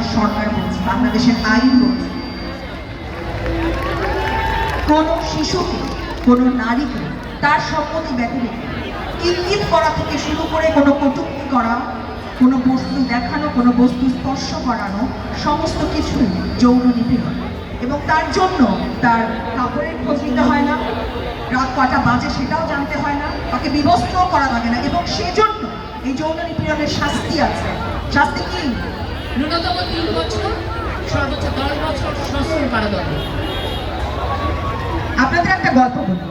বাংলাদেশের সরকার বলছে, বাংলাদেশের আইন বলছে। কোনো শিশুকে, কোনো নারীকে তার সম্মতি ব্যতিরেকে ইঙ্গিত করা থেকে শুরু করে কোনো কটূক্তি করা, কোনো বস্তু দেখানো, কোনো বস্তু স্পর্শ করানো, সমস্ত কিছুই যৌন নিপীড়ন। এবং তার জন্য তার কাপড়ের খোঁজ নিতে হয় না, রাত কটা বাজে সেটাও জানতে হয় না, তাকে বিবস্ত্র করা লাগে না। এবং সেজন্য এই যৌন নিপীড়নের শাস্তি আছে। শাস্তি কি? ন্যূনতম তিন বছর, সর্বোচ্চ দশ বছর সশ্রম কারাদণ্ড আপনাদের একটা গল্প বলি।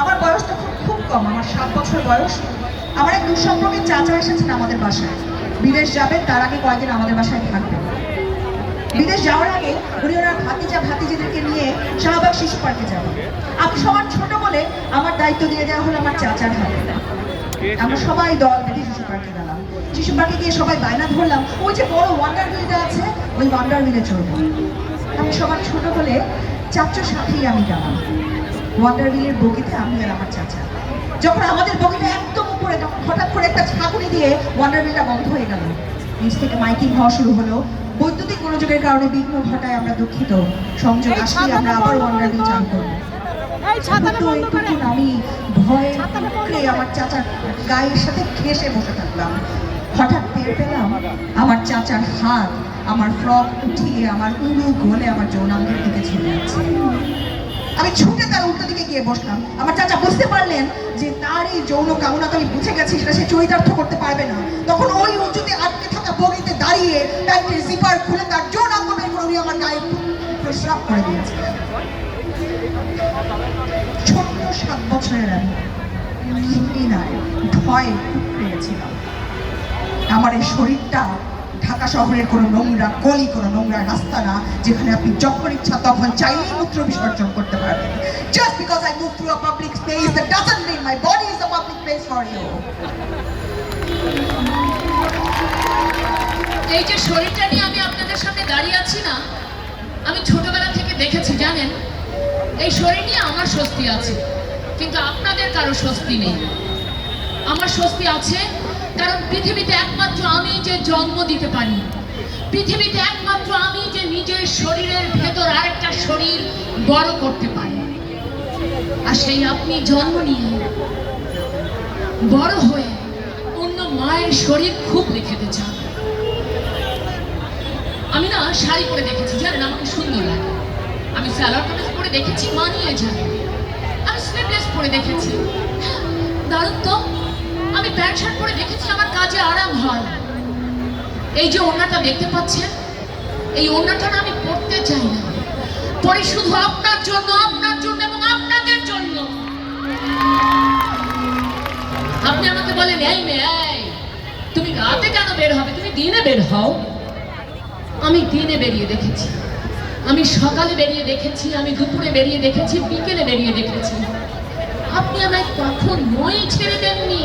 আমার বয়স তখন খুব কম, আমার সাত বছর বয়স। আমার এক দুঃসম্পর্কের চাচা এসেছেন আমাদের বাসায়। বিদেশ যাবেন, তার আগে কয়েকদিন আমাদের বাসায় থাকবেন। বিদেশ যাওয়ার আগে উনি ওনার ভাতিজা, ভাতিজিদেরকে নিয়ে শাহবাগ শিশু পার্কে যাবেন। আমি সবার ছোট বলে আমার দায়িত্ব দিয়ে দেওয়া হলো আমার চাচার হাতে। আমরা সবাই দল বেঁধে পার্কে গেলাম শিশু পার্কে গিয়ে সবাই বায়না ধরলাম। ওই যে বড় ওয়ান্ডার হুইলটা আছে ওই ওয়ান্ডার হুইলে চড়বো। আমি সবার ছোট চাচার সাথেই আমি গেলাম। ওয়ান্ডার হুইলের বগিতে আমি আর আমার চাচা। যখন আমাদের বগিতে একদম উপরে তখন হঠাৎ করে একটা ছাগুনি দিয়ে ওয়ান্ডার হুইলটা বন্ধ হয়ে গেল। নিচ থেকে মাইকিং হওয়া শুরু হলো। বৈদ্যুতিক মনোযোগের কারণে বিঘ্ন ঘটায় আমরা দুঃখিত। সংযোগ আসলে আমরা আবার ওয়ান্ডার হুইল। চালু করব। আমি ভয়ে বন্ধ আমার চাচার গায়ের সাথে ঘেসে বসে থাকলাম। হঠাৎ টের পেলাম আমার চাচার হাত আমার ফ্রক উঠিয়ে আমার উড়ু গলে আমার যৌনাঙ্গের দিকে ছেড়ে যাচ্ছে আমি ছুটে তার উল্টো দিকে গিয়ে বসলাম। আমার চাচা বুঝতে পারলেন যে তার এই যৌন কামনা তো আমি বুঝে গেছি, সেটা সে চরিতার্থ করতে পারবে না। তখন ওই উঁচুতে আটকে থাকা বগিতে দাঁড়িয়ে প্যান্টের জিপার খুলে তার যৌনাঙ্গ বের করে আমার গায়ে প্রস্রাব করে দিয়েছে। সাত বছরের ভয় পেয়েছিলাম আমার এই শরীরটা ঢাকা শহরের কোনো নোংরা গলি, কোনো নোংরা রাস্তা না, যেখানে আপনি যখন ইচ্ছা তখন চাইলেই মূত্র বিসর্জন করতে পারবেন। Just because I move public space that my body is a public place for এই যে শরীরটা নিয়ে আমি আপনাদের সামনে দাঁড়িয়ে আছি না, আমি ছোটবেলা থেকে দেখেছি, জানেন? এই শরীর নিয়ে আমার স্বস্তি আছে, কিন্তু আপনাদের কারও স্বস্তি নেই। আমার স্বস্তি আছে কারণ পৃথিবীতে একমাত্র আমি যে জন্ম দিতে পারি, পৃথিবীতে একমাত্র আমি যে নিজের শরীরের ভেতর আরেকটা শরীর বড় করতে পারি। আর সেই আপনি জন্ম নিয়ে বড় হয়ে অন্য মায়ের শরীর খুব খেতে চান। আমি না শাড়ি পরে দেখেছি, জানেন, আমাকে সুন্দর লাগে। আমি সালোয়ার কামিজ পরে দেখেছি, মানিয়ে যায়। আমি স্লিভলেস পরে দেখেছি। দারুণ তো? আমি প্যান্ট, শার্ট পরে দেখেছি, আমার কাজে আরাম হয়। এই যে ওড়নাটা দেখতে পাচ্ছেন, এই ওড়নাটা আমি পরতে চাই না। পরে শুধু আপনার জন্য আপনার জন্য এবং আপনাদের জন্য। আপনি আমাকে বলেন, এই মেয়ে তুমি রাতে কেন বের হবে? তুমি দিনে বের হও। আমি দিনে বেরিয়ে দেখেছি। আমি সকালে বেরিয়ে দেখেছি, আমি দুপুরে বেরিয়ে দেখেছি, বিকেলে বেরিয়ে দেখেছি। আপনি আমায় কখনোই ছেড়ে দেননি?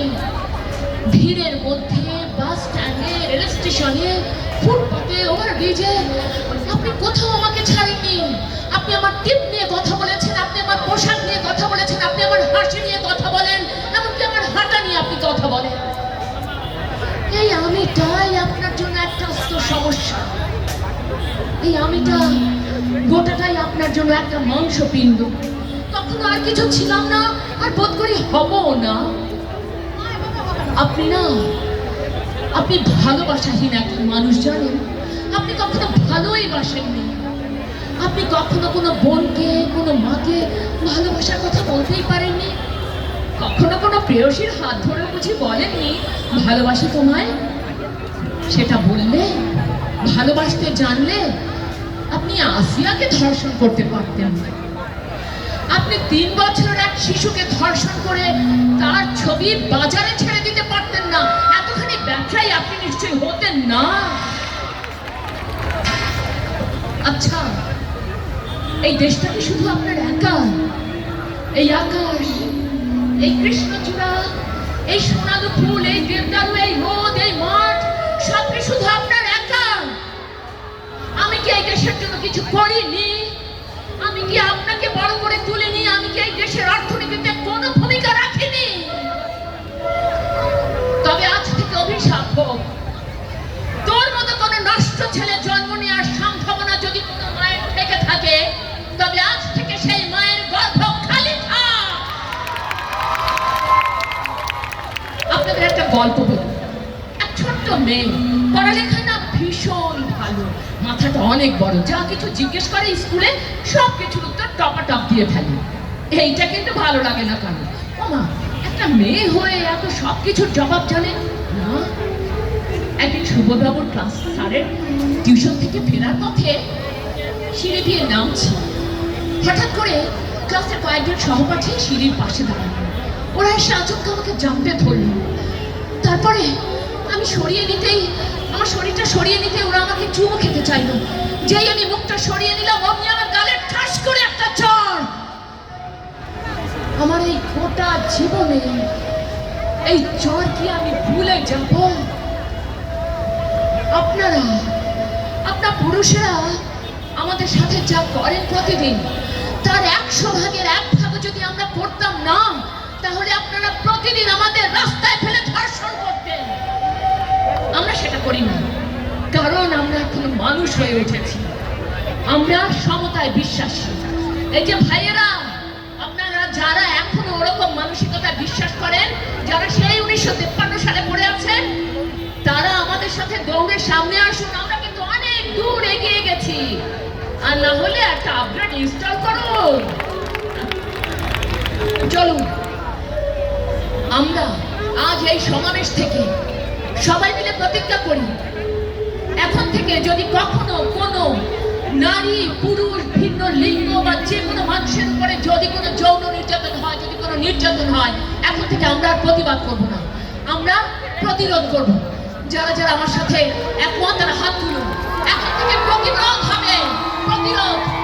ভিড়ের মধ্যে, বাস স্ট্যান্ডে, রেল স্টেশনে, ফুটপাতে, ওভারব্রিজে। আপনি কোথাও আমাকে ছাড়েননি। আপনি আমার টিপ নিয়ে কথা বলেছেন, আপনি আমার পোশাক নিয়ে কথা বলেছেন, আপনি আমার হাসি নিয়ে কথা বলেন, এমনকি আমার হাঁটা নিয়ে আপনি কথা বলেন। এই আমিটাই আপনার জন্য একটা সমস্যা। এই আমিটা গোটাটাই আপনার জন্য একটা মাংসপিণ্ড। তখন আর কিছু ছিলাম না, আর বোধ করি হবও না। আপনি না, আপনি ভালোবাসাহীন একটা মানুষ, জানেন? আপনি কখনো ভালোই বাসেননি। আপনি কখনো কোনো বোনকে, কোনো মাকে ভালোবাসার কথা বলতেই পারেননি। কখনো কোনো প্রেয়সীর হাত ধরে বুঝি বলেননি, ভালোবাসি তোমায়? সেটা বললে, ভালোবাসতে জানলে আপনি আসিয়াকে ধর্ষণ করতে পারতেন আপনি তিন বছরের এক শিশুকে ধর্ষণ করে তার ছবি বাজারে ছেড়ে দিতে পারতেন না। এতখানি ব্যবসায়ী আপনি নিশ্চয়ই হতেন না। আচ্ছা এই দেশটা কি শুধু আপনার একা এই আকাশ, এই কৃষ্ণচূড়া, এই সোনালু ফুল, এই দেবদারু, এই রোদ এই মাঠ সব কি শুধু আপনার কি এই দেশের জন্য কিছু করিনি? আমি কি আপনাকে বড় করে তুলিনি? আমি কি এই দেশের অর্থনীতিতে কোনো ভূমিকা রাখিনি? তবে আজ থেকে অভিশাপ হোক। তোর মতো কোনো নষ্ট ছেলে জন্ম নেওয়ার সম্ভাবনা যদি কোনো মায়ের থেকে থাকে, তবে আজ থেকে সেই মায়ের গর্ভ খালি থাক। আপনাদের একটা গল্প বলি। এক ছোট্ট মেয়ে অনেক বড়। যা কিছু জিজ্ঞেস করে স্কুলে, সব কিছুর উত্তর টপা টপ দিয়ে ফেলে। এইটা কিন্তু ভালো লাগে না কেন ওমা একটা মেয়ে হয়ে এত সব কিছুর জবাব জানে? না। একদিন সুবোধবাবুর ক্লাস স্যারের টিউশন থেকে ফেরার পথে সিঁড়ি দিয়ে নামছি। হঠাৎ করে ক্লাসের কয়েকজন সহপাঠী সিঁড়ির পাশে দাঁড়াল। ওরা এসে আচমকা আমাকে জাম্পে ধরলো। তারপরে আমি সরিয়ে নিতেই আমার শরীরটা সরিয়ে নিতে ওরা আমাকে চুমু খেতে চাইলো। যেই আমি মুখটা সরিয়ে নিলাম, অমনি আমার গালে ঠাস করে একটা চড় আমার এই গোটা জীবনে এই চর কি আমি ভুলে যাব? আপনারা, আপনার পুরুষেরা আমাদের সাথে যা করেন প্রতিদিন, তার একশো ভাগের এক ভাগ যদি আমরা করতাম না, তাহলে আপনারা প্রতিদিন আমাদের রাস্তায় হয়ে উঠেছি। আমরা সমতায় বিশ্বাসী। এই যে ভাইয়েরা, আপনারা যারা ওরকম বিশ্বাস করেন, যারা সেই উনিশশো সালে পড়ে আছেন তারা আমাদের সাথে সামনে আসুন। আমরা কিন্তু অনেক দূর এগিয়ে গেছি। আর না হলে একটা আপগ্রেড ইনস্টল করুন। চলুন। আমরা আজ এই সমাবেশ থেকে সবাই মিলে প্রতিজ্ঞা করি এখন থেকে যদি কখনো কোনো নারী, পুরুষ, ভিন্ন লিঙ্গ বা যে কোনো মানুষের উপরে যদি কোনো যৌন নির্যাতন হয়, যদি কোনো নির্যাতন হয়, এখন থেকে আমরা আর প্রতিবাদ করব না। আমরা প্রতিরোধ করব। যারা যারা আমার সাথে একমত, তারা হাত তুলুন। এখন থেকে প্রতিরোধ হবে। প্রতিরোধ।